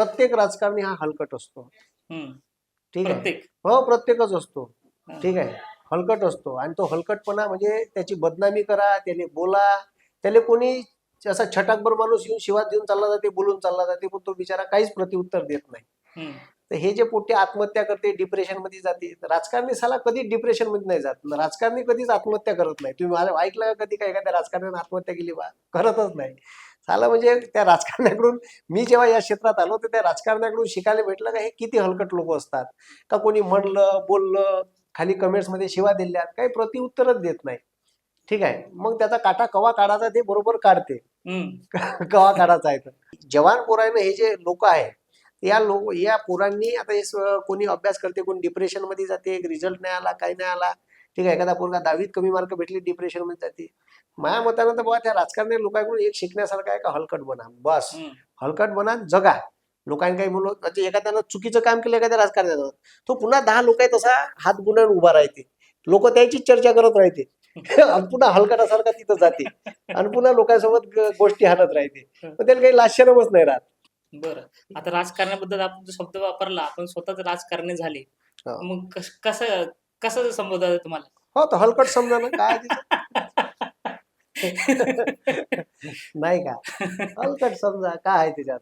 प्रत्येक राजकारणी हा हलकट असतो. ठीक आहे? हो प्रत्येकच असतो. ठीक आहे? हलकट असतो. आणि तो हलकटपणा म्हणजे त्याची बदनामी करा त्याने बोला. त्याला कोणी असा छटाकभर माणूस येऊन शिवात देऊन चालला जाते बोलून चालला जाते पण तो बिचारा काहीच प्रत्युत्तर देत नाही. तर हे जे पोटे आत्महत्या करते डिप्रेशनमध्ये जाते. राजकारणी साला कधी डिप्रेशनमध्ये नाही जात. राजकारणी कधीच आत्महत्या करत नाही. तुम्ही मला ऐकलं कधी काय एखाद्या राजकारण्याने आत्महत्या केली बा? करतच नाही. साला म्हणजे त्या राजकारण्याकडून मी जेव्हा या क्षेत्रात आलो तर त्या राजकारण्याकडून शिकायला भेटलं का हे किती हलकट लोक असतात? का कोणी म्हणलं बोललं खाली कमेंट्समध्ये शिवा दिल्यात काही प्रतिउत्तरच देत नाही. ठीक आहे मग त्याचा काटा कवा काढायचा ते बरोबर काढते. कवा काढायचा आहे तर. जवान पोरायनं हे जे लोक आहेत या लोक या पोरांनी आता हे कोणी अभ्यास करते कोणी डिप्रेशनमध्ये जाते रिझल्ट नाही आला काही नाही आला. ठीक आहे एखादा पोरगा दहावीत कमी मार्क भेटले डिप्रेशनमध्ये जाते. माझ्या मतानं तर बाबा त्या राजकारणी लोकांकडून एक शिकण्यासारखं आहे का हलकट बना. बस. हलकट बना जगा. लोकांनी काही म्हणलं म्हणजे एखाद्यानं चुकीचं काम केलं एखाद्या राजकारण्यानं. तो पुन्हा दहा लोक तसा हात गुन्ह्यावर उभा राहते. लोक त्याचीच चर्चा करत राहते. आणि पुन्हा हलकटासारखा तिथं जाते. आणि पुन्हा लोकांसोबत गोष्टी हाणत राहते. पण त्याला काही लाश्यनमच नाही राहत. बरं. आता राजकारणाबद्दल आपण जो शब्द वापरला आपण स्वतःच राजकारणी झाले. मग कस- कसं संबोधायचं तुम्हाला? हो तर हलकट समजा ना काय ते. नाही का? हलकट समजा काय आहे त्याच्यात?